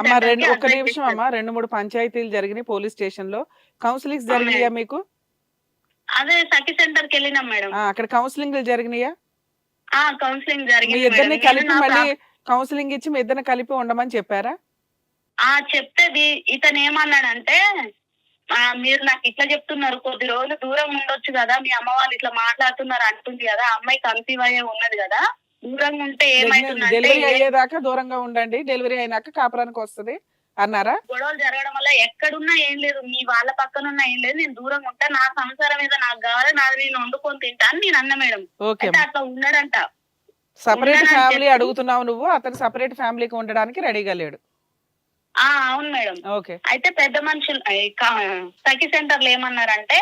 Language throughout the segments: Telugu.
అమ్మ రెండు ఒక్క నిమిషం. అమ్మా రెండు మూడు పంచాయతీలు జరిగినాయి పోలీస్ స్టేషన్లో కౌన్సిలింగ్స్. జరిగినాయా మీకు అదే సఖీ సెంటర్కి వెళ్ళినాం మేడం అక్కడ కౌన్సిలింగ్ జరిగినాయా ఆ కౌన్సిలింగ్ జరిగింది ఇద్దరిని. కలిపి మళ్ళీ కౌన్సిలింగ్ ఇచ్చి మీ ఇద్దరిని కలిపి ఉండమని చెప్పారా ఆ చెప్తేది ఇతను ఏమన్నాడంటే మీరు నాకు ఇట్లా చెప్తున్నారు కొద్ది రోజులు దూరం ఉండొచ్చు కదా మీ అమ్మ వాళ్ళు ఇట్లా మాట్లాడుతున్నారు అంటుంది కదా అమ్మాయి కన్సీవ్ అయ్యే ఉన్నది కదా దూరంగా ఉంటే ఏమైతుందంటే డెలివరీ అయ్యేదాకా దూరంగా ఉండండి. డెలివరీ అయినాక కాపురానికి వస్తది. అన్నారా? గొడవలు జరగడం వల్ల ఎక్కడున్నా ఏం లేదు. మీ వాళ్ళ పక్కన ఉన్నా ఏం లేదు. నేను దూరం ఉంటా. నా సంసారం మీద నాకు కావాలి. నాది నేను వండుకొని తింటా అని నేను అన్న మేడం. ఓకే అట్లా ఉన్నాడంట సపరేట్ ఫ్యామిలీ అడుగుతున్నావు నువ్వు. అతను సపరేట్ ఫ్యామిలీకి ఉండడానికి రెడీగా లేడు. ఆ అవును మేడం. ఓకే. అయితే పెద్ద మనుషులు సఖి సెంటర్లు ఏమన్నారంటే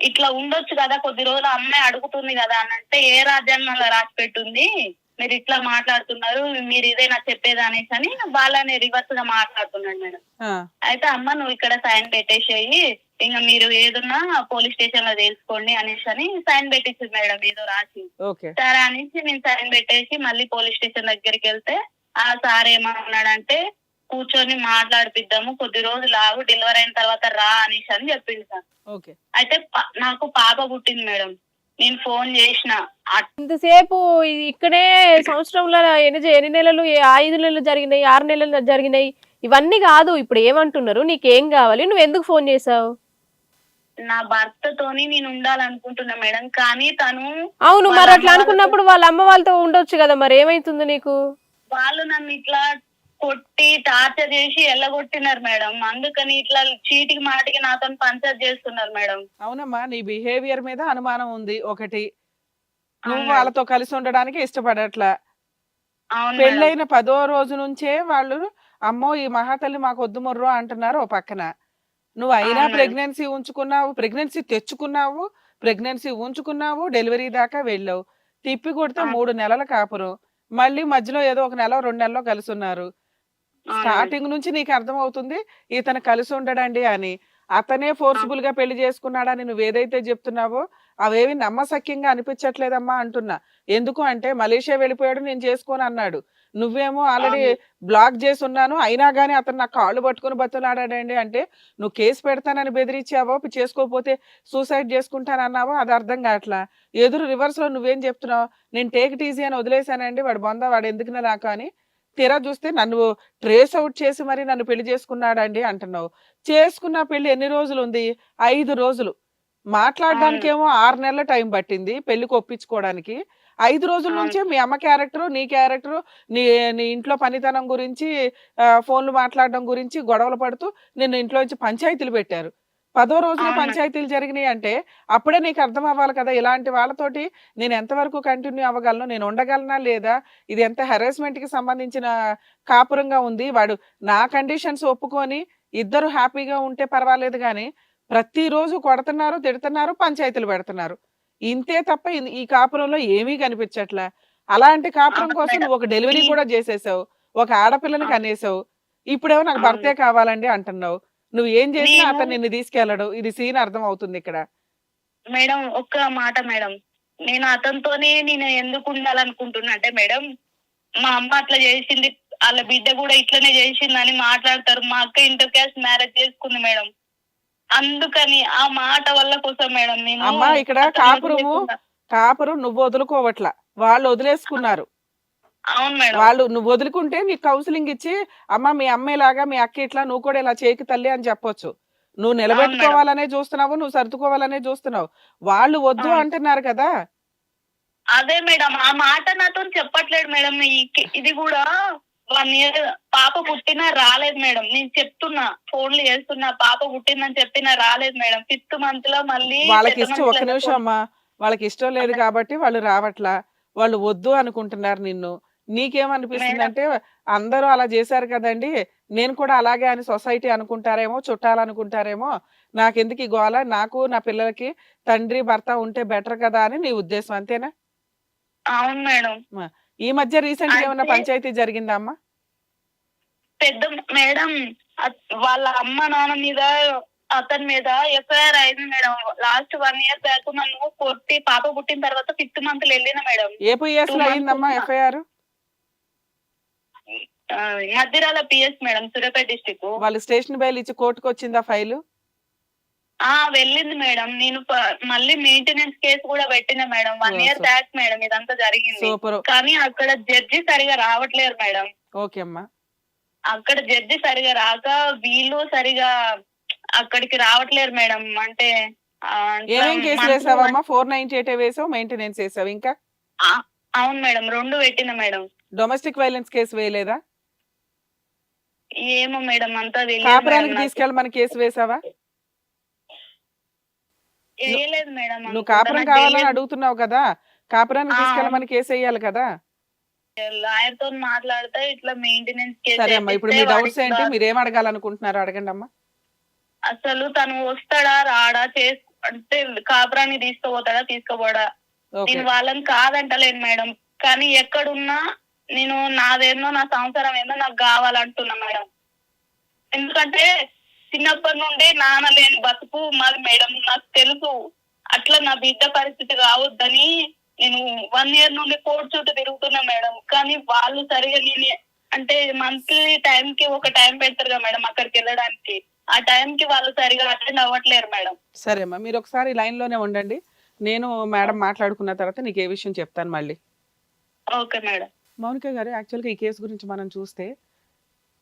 ఇట్లా ఉండొచ్చు కదా కొద్ది రోజులు అమ్మాయి అడుగుతుంది కదా అని అంటే ఏ రాజ్యాంగంలో రాసి పెట్టుంది మీరు ఇట్లా మాట్లాడుతున్నారు మీరు ఇదే నాకు చెప్పేది అనేసి అని వాళ్ళని రివర్స్గా మాట్లాడుతున్నాడు మేడం. అయితే అమ్మ నువ్వు ఇక్కడ సైన్ పెట్టేసేయి ఇంకా మీరు ఏదున్నా పోలీస్ స్టేషన్లో తెలుసుకోండి అనేసి అని సైన్ పెట్టించింది మేడం ఏదో రాసి. సరే అనేసి నేను సైన్ పెట్టేసి మళ్ళీ పోలీస్ స్టేషన్ దగ్గరికి వెళ్తే ఆ సార్ ఏమన్నాడంటే కూర్చొని మాట్లాడిపిద్దాము కొద్ది రోజులు ఆగు డెలివరీ అయిన తర్వాత రా అనేసి అని చెప్పింది సార్. ఓకే. అయితే నాకు పాప పుట్టింది మేడం. నేను ఫోన్ చేసిన ఇంతసేపు ఇక్కడే సంవత్సరంలో ఎన్ని ఎన్ని నెలలు ఏ ఐదు నెలలు జరిగినాయి ఆరు నెలలు జరిగినాయి ఇవన్నీ కాదు ఇప్పుడు ఏమంటున్నారు నీకేం కావాలి నువ్వు ఎందుకు ఫోన్ చేసావు నా భర్తతోని నేను ఉండాలనుకుంటున్నా మేడం కానీ తను అవును మరి అట్లా అనుకున్నప్పుడు వాళ్ళ అమ్మ వాళ్ళతో ఉండొచ్చు కదా మరి ఏమైతుంది నీకు? వాళ్ళు నన్ను ఇట్లా కొట్టి టార్చర్ చేసి ఎల్లగొట్టినారు మేడం అందుకని ఇట్లా చీటికి మాటికి నాతో పంచాయత్ చేస్తున్నారు మేడం అవునమ్మా నీ బిహేవియర్ మీద అనుమానం ఉంది ఒకటి నువ్వు. వాళ్ళతో కలిసి ఉండడానికి ఇష్టపడట్లా. పెళ్ళైన పదో రోజు నుంచే వాళ్ళు అమ్మో ఈ మహాతల్లి మాకు వద్దు మొర్రో అంటున్నారు ఓ పక్కన నువ్వు అయినా. ప్రెగ్నెన్సీ ఉంచుకున్నావు ప్రెగ్నెన్సీ తెచ్చుకున్నావు ప్రెగ్నెన్సీ ఉంచుకున్నావు డెలివరీ దాకా వెళ్ళావు తిప్పి కొడితే. మూడు నెలల కాపురం మళ్ళీ మధ్యలో ఏదో ఒక నెల రెండు నెలలో కలిసి ఉన్నారు. స్టార్టింగ్ నుంచి నీకు అర్థమవుతుంది ఇతను కలిసి ఉండడండి అని. అతనే ఫోర్స్ఫుల్గా పెళ్ళి చేసుకున్నాడని నువ్వు ఏదైతే చెప్తున్నావో అవేవి నమ్మసక్యంగా అనిపించట్లేదమ్మా అంటున్నా. ఎందుకు అంటే మలేషియా వెళ్ళిపోయాడు నేను చేసుకోను అన్నాడు. నువ్వేమో ఆల్రెడీ. బ్లాక్ చేసి ఉన్నాను అయినా గానీ అతను నా కాళ్ళు పట్టుకుని బతులాడాడండి అంటే నువ్వు కేసు పెడతానని బెదిరించావో చేసుకోకపోతే సూసైడ్ చేసుకుంటానన్నావో అది అర్థం కావట్లా? ఎదురు రివర్స్లో నువ్వేం చెప్తున్నావు? నేను టేక్ ఇట్ ఈజీ అని వదిలేశానండి వాడు బొంద వాడు ఎందుకు నాకు అని. తీరా చూస్తే నన్ను ట్రేస్ అవుట్ చేసి మరి నన్ను పెళ్ళి చేసుకున్నాడండి అంటున్నావు. చేసుకున్న పెళ్ళి ఎన్ని రోజులు ఉంది ఐదు రోజులు. మాట్లాడడానికి ఏమో ఆరు నెలల టైం పట్టింది పెళ్ళికి ఒప్పించుకోవడానికి. ఐదు రోజుల. నుంచే మీ అమ్మ క్యారెక్టర్ నీ క్యారెక్టర్ నీ నీ ఇంట్లో పనితనం గురించి ఫోన్లు మాట్లాడడం గురించి గొడవలు పడుతూ నిన్ను ఇంట్లో నుంచి పంచాయతీలు పెట్టారు. పదో రోజున. పంచాయతీలు జరిగినాయి అంటే అప్పుడే నీకు అర్థం అవ్వాలి కదా ఇలాంటి వాళ్ళతోటి నేను ఎంతవరకు కంటిన్యూ అవ్వగలను నేను ఉండగలనా లేదా ఇది ఎంత హెరాస్మెంట్కి సంబంధించిన కాపురంగా ఉంది వాడు నా కండిషన్స్ ఒప్పుకొని ఇద్దరు హ్యాపీగా ఉంటే పర్వాలేదు కానీ ప్రతిరోజు కొడుతున్నారు తిడుతున్నారు పంచాయతీలు పెడుతున్నారు ఇంతే తప్ప ఈ కాపురంలో ఏమీ కనిపించట్లా అలాంటి కాపురం కోసం. నువ్వు ఒక డెలివరీ కూడా చేసేసావు ఒక ఆడపిల్లని. కనేసావు ఇప్పుడేమో నాకు. భర్తే కావాలండి అంటున్నావు నువ్వు ఏం చేసినా అతను నిన్ను తీసుకెళ్ళడు. ఇది సీన్ అర్థం అవుతుంది ఇక్కడ. మేడం ఒక్క మాట మేడం. నేను అతనితోనే నేను ఎందుకు ఉండాలనుకుంటున్నా అంటే మేడం మా అమ్మ అట్లా చేసింది వాళ్ళ బిడ్డ కూడా ఇట్లనే చేసిందని మాట్లాడతారు. మా అక్క ఇంటర్ క్యాస్ట్ మ్యారేజ్ చేసుకుంది మేడం. అందుకని ఆ మాట వల్ల కోసం మేడం నేను అమ్మా, ఇక్కడ కాపురము. కాపురం నువ్వు వదులుకోవట్లా. వాళ్ళు వదిలేసుకున్నారు. వాళ్ళు నువ్వు వదులుకుంటే నీకు కౌన్సిలింగ్ ఇచ్చి అమ్మ మీ అమ్మాయిలాగా మీ అక్క ఇట్లా నువ్వు కూడా ఇలా చేయకి తల్లి అని చెప్పొచ్చు. నువ్వు నిలబెట్టుకోవాలనే చూస్తున్నావు నువ్వు సర్దుకోవాలనే చూస్తున్నావు. వాళ్ళు వద్దు. అంటున్నారు కదా. అదే మేడం ఆ మాట నాతో చెప్పట్లేడు మేడం. ఇది కూడా వన్ ఇయర్ పాప పుట్టినా రాలేదు మేడం. నేను చెప్తున్నా ఫోన్లు చేస్తున్నా పాప పుట్టిందని చెప్పినా రాలేదు మేడం. ఫిఫ్త్ మంత్లో మళ్ళీ వాళ్ళకి ఇష్టం లో నిమిషం అమ్మా. వాళ్ళకి ఇష్టం లేదు కాబట్టి వాళ్ళు రావట్లా. వాళ్ళు వద్దు అనుకుంటున్నారు నిన్ను. నీకేమనిపిస్తుంది అంటే అందరూ అలా చేశారు కదండి నేను కూడా అలాగే అని సొసైటీ అనుకుంటారేమో చుట్టాలు అనుకుంటారేమో నాకెందుకు ఈ గోల? నాకు నా పిల్లలకి తండ్రి భర్త ఉంటే బెటర్ కదా అని నీ ఉద్దేశం అంతేనా? అవును మేడం. ఈ మధ్య రీసెంట్గా ఏమన్నా అయితే- పంచాయతీ జరిగిందా అమ్మా? పెద్ద మేడం వాళ్ళ అమ్మ నాన్న మీద అతని మీద ఎఫ్ఐఆర్ అయింది madam. Last one year back నన్ను కొట్టి పాప పుట్టిన తర్వాత ఫిఫ్త్ మంత్ వెళ్ళిన మేడం. months అయిందమ్మా. FIR? Maddirala PS madam Suryapet district వాళ్ళు స్టేషన్ బయలు ఇచ్చి కోర్టుకు వచ్చిందా ఫైలు? ఆ వెళ్ళింది మేడం. నేను మళ్ళీ మెయింటెనెన్స్ కేసు కూడా పెట్టిన madam. One year back madam ఇదంతా జరిగింది. సూపర్. కానీ అక్కడ జడ్జి సరిగా రావట్లేరు మేడం. ఓకే అమ్మా. అక్కడ జడ్జి సరిగా రాక వీళ్ళు సరిగా అక్కడికి రావట్లేరు మేడం. అంటే ఆ, ఏమేం కేసులు వేసావమ్మా? ఫోర్ నైన్టీ ఎయిట్ వేసావు మెయింటెనెన్స్ వేసావు ఇంకా? ఆ- అవును మేడం. రెండు పెట్టిన మేడం. డొమెస్టిక్ వైలెన్స్ కేసు వేయలేదా? ఏమో మేడం అంతా కాపురానికి మేడం నాకు. తీసుకెళ్ళమని కేసు వేసావా? వేయలేదు మేడం నువ్వు కాపురం కావాలని. అడుగుతున్నావు కదా కాపురానికి ఆ. తీసుకెళ్ళమని కేసు వేయాలి కదా. లాయర్తో మాట్లాడితే ఇట్లా మెయింటెనెన్స్ సరే అమ్మా ఇప్పుడు మీ డౌట్స్ ఏంటి? మీరు ఏం అడగాలనుకుంటున్నారు అడగండి అమ్మా. అసలు తను వస్తాడా రాడా చేసు అంటే కాపురాన్ని తీసుకుపోతాడా తీసుకుపోడా? నేను వాళ్ళని కాదంటలేను మేడం. కానీ ఎక్కడున్నా నేను నాదేందో నా సంవత్సరం ఏందో నాకు కావాలంటున్నా మేడం. ఎందుకంటే చిన్నప్పటి నుండి నాన్న లేని బతుకు మాది మేడం. నాకు తెలుసు అట్లా నా బిడ్డ పరిస్థితి కావద్దని నేను వన్ ఇయర్ నుండి కోర్టు చుట్టూ తిరుగుతున్నా మేడం. కానీ వాళ్ళు సరిగా నేను అంటే మంత్లీ టైం కి ఒక టైం పెడతారు కదా మేడం అక్కడికి వెళ్ళడానికి. ఆ టైం కి వాళ్ళు సరిగా అటెండ్ అవ్వట్లేరు మేడం. సరే అమ్మా మీరు ఒకసారి లైన్లోనే ఉండండి. నేను మేడం మాట్లాడుకున్న తర్వాత నీకు ఏ విషయం చెప్తాను మళ్ళీ. Okay madam. మౌనిక గారు యాక్చువల్గా ఈ కేసు గురించి మనం చూస్తే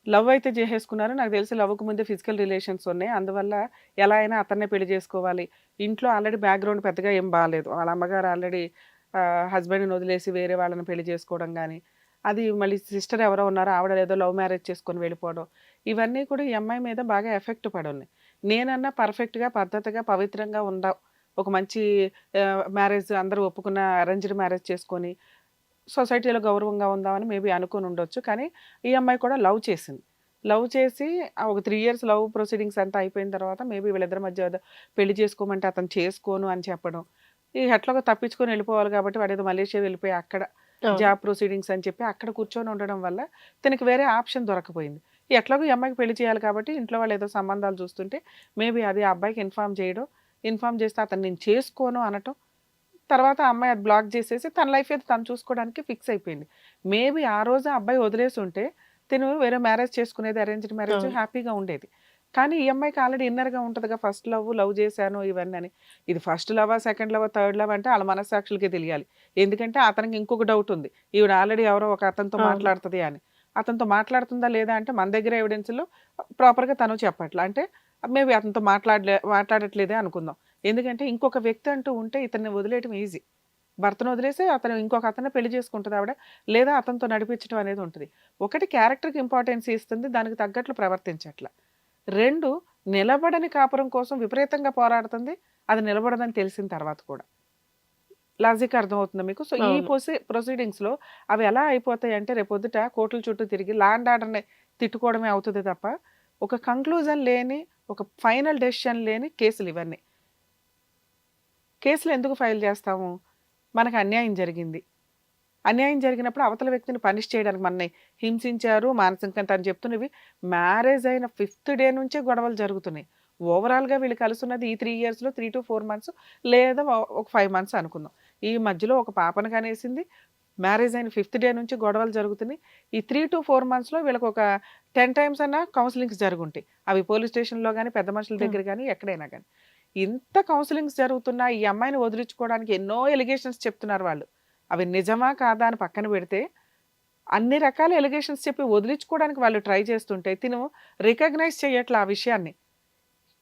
లవ్ అయితే చేసేసుకున్నారు. నాకు తెలిసి లవ్కు ముందే ఫిజికల్ రిలేషన్స్ ఉన్నాయి. అందువల్ల ఎలా అయినా అతన్నే పెళ్ళి చేసుకోవాలి. ఇంట్లో ఆల్రెడీ బ్యాక్గ్రౌండ్ పెద్దగా ఏం బాగాలేదు వాళ్ళ అమ్మగారు ఆల్రెడీ హస్బెండ్ని వదిలేసి వేరే వాళ్ళని పెళ్ళి చేసుకోవడం కానీ అది మళ్ళీ సిస్టర్ ఎవరో ఉన్నారో ఆవిడ ఏదో లవ్ మ్యారేజ్ చేసుకొని వెళ్ళిపోవడం ఇవన్నీ కూడా ఈ అమ్మాయి మీద బాగా ఎఫెక్ట్ పడున్నాయి. నేనన్నా పర్ఫెక్ట్గా పద్ధతిగా పవిత్రంగా ఉండవు ఒక మంచి మ్యారేజ్ అందరూ ఒప్పుకున్న అరేంజ్డ్ మ్యారేజ్ చేసుకొని సొసైటీలో గౌరవంగా ఉందామని మేబీ అనుకుని ఉండొచ్చు. కానీ ఈ అమ్మాయి కూడా లవ్ చేసింది. లవ్ చేసి ఒక త్రీ ఇయర్స్ లవ్ ప్రొసీడింగ్స్ అంతా అయిపోయిన తర్వాత మేబీ వీళ్ళిద్దరి మధ్య పెళ్ళి చేసుకోమంటే అతను చేసుకోను అని చెప్పడం. ఈ ఎట్లాగో తప్పించుకొని వెళ్ళిపోవాలి కాబట్టి వాడు ఏదో మలేషియా వెళ్ళిపోయి అక్కడ జాబ్ ప్రొసీడింగ్స్ అని చెప్పి అక్కడ కూర్చొని ఉండడం వల్ల తనకి వేరే ఆప్షన్ దొరకపోయింది. ఎట్లాగో ఈ అమ్మాయికి పెళ్ళి చేయాలి కాబట్టి ఇంట్లో వాళ్ళు ఏదో సంబంధాలు చూస్తుంటే మేబీ అది ఆ అబ్బాయికి ఇన్ఫామ్ చేయడం. ఇన్ఫామ్ చేస్తే అతను నేను చేసుకోను అనటం తర్వాత ఆ అమ్మాయి అది బ్లాక్ చేసేసి తన లైఫ్ అయితే తను చూసుకోవడానికి ఫిక్స్ అయిపోయింది. మేబీ ఆ రోజు అబ్బాయి వదిలేసి ఉంటే తిను వేరే మ్యారేజ్ చేసుకునేది అరేంజ్డ్ మ్యారేజ్. హ్యాపీగా ఉండేది. కానీ ఈ అమ్మాయికి ఆల్రెడీ ఇన్నర్గా ఉంటుందిగా ఫస్ట్ లవ్ లవ్ చేశాను ఇవన్నీ అని. ఇది first love second love third love అంటే వాళ్ళ మనస్సాక్షులకే తెలియాలి. ఎందుకంటే అతనికి ఇంకొక డౌట్ ఉంది. ఈవిడ ఆల్రెడీ ఎవరో ఒక అతనితో. మాట్లాడుతుంది అని. అతనితో మాట్లాడుతుందా లేదా అంటే మన దగ్గర ఎవిడెన్స్లో ప్రాపర్గా తను చెప్పట్లా. అంటే మేబీ అతనితో మాట్లాడలే మాట్లాడట్లేదే అనుకుందాం. ఎందుకంటే ఇంకొక వ్యక్తి అంటూ ఉంటే ఇతన్ని వదిలేయటం ఈజీ. భర్తను వదిలేసి అతను ఇంకొక అతన్ని పెళ్ళి చేసుకుంటుంది ఆవిడ లేదా అతనితో నడిపించడం అనేది ఉంటుంది. ఒకటి క్యారెక్టర్కి ఇంపార్టెన్స్ ఇస్తుంది దానికి తగ్గట్లు ప్రవర్తించట్ల. రెండు నిలబడని కాపురం కోసం విపరీతంగా పోరాడుతుంది అది నిలబడదని తెలిసిన తర్వాత కూడా. లాజిక్ అర్థమవుతుంది మీకు? సో ఈ. ప్రొసీ ప్రొసీడింగ్స్లో అవి ఎలా అయిపోతాయి అంటే రేపొద్దుట కోర్టుల చుట్టూ తిరిగి ల్యాండ్ ఆర్డర్ని తిట్టుకోవడమే అవుతుంది తప్ప ఒక కంక్లూజన్ లేని ఒక ఫైనల్ డెసిషన్ లేని కేసులు ఇవన్నీ. కేసులు ఎందుకు ఫైల్ చేస్తాము? మనకు అన్యాయం జరిగింది. అన్యాయం జరిగినప్పుడు అవతల వ్యక్తిని పనిష్ చేయడానికి మనని హింసించారు మానసికంగా తను చెప్తున్నవి మ్యారేజ్ అయిన ఫిఫ్త్ డే నుంచే గొడవలు జరుగుతున్నాయి. ఓవరాల్గా వీళ్ళు కలుసున్నది ఈ త్రీ ఇయర్స్లో త్రీ టు ఫోర్ మంత్స్ లేదా ఒక ఫైవ్ మంత్స్ అనుకుందాం. ఈ మధ్యలో ఒక పాపను కనేసింది. మ్యారేజ్ అయిన ఫిఫ్త్ డే నుంచి గొడవలు జరుగుతున్నాయి. ఈ త్రీ టు ఫోర్ మంత్స్లో వీళ్ళకి ఒక టెన్ టైమ్స్ అన్న కౌన్సిలింగ్స్ జరుగుంటాయి. అవి పోలీస్ స్టేషన్లో కానీ పెద్ద మనుషుల దగ్గర కానీ ఎక్కడైనా కానీ ఇంత కౌన్సిలింగ్స్ జరుగుతున్నా ఈ అమ్మాయిని వదిలించుకోవడానికి ఎన్నో ఎలిగేషన్స్ చెప్తున్నారు వాళ్ళు. అవి నిజమా కాదా అని పక్కన పెడితే అన్ని రకాల ఎలిగేషన్స్ చెప్పి వదిలించుకోవడానికి వాళ్ళు ట్రై చేస్తుంటే తిను రికగ్నైజ్ చేయట్లా ఆ విషయాన్ని.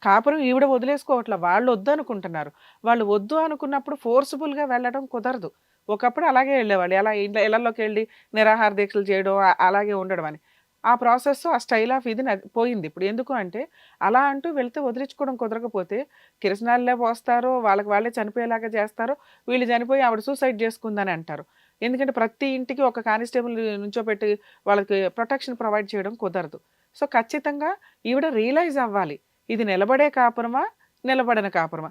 కాపురం ఈవిడ వదిలేసుకోవట్లా వాళ్ళు వద్దు అనుకుంటున్నారు. వాళ్ళు వద్దు అనుకున్నప్పుడు ఫోర్స్ఫుల్గా వెళ్ళడం కుదరదు. ఒకప్పుడు అలాగే వెళ్ళేవాళ్ళు. ఎలా ఇంట్లో ఇళ్ళలోకి వెళ్ళి నిరాహార దీక్షలు చేయడం అలాగే ఉండడం అని. ఆ ప్రాసెస్ ఆ స్టైల్ ఆఫ్ ఇది పోయింది. ఇప్పుడు ఎందుకు అంటే అలా అంటూ వెళ్తే వదిలించుకోవడం కుదరకపోతే కిరసనాలే పోస్తారో వాళ్ళకి వాళ్ళే చనిపోయేలాగా చేస్తారో వీళ్ళు చనిపోయి ఆవిడ సూసైడ్ చేసుకుందని అంటారు. ఎందుకంటే ప్రతి ఇంటికి ఒక కానిస్టేబుల్ నుంచోబెట్టి వాళ్ళకి ప్రొటెక్షన్ ప్రొవైడ్ చేయడం కుదరదు. సో ఖచ్చితంగా ఈవిడ రియలైజ్ అవ్వాలి. ఇది నిలబడే కాపురమా నిలబడని కాపురమా?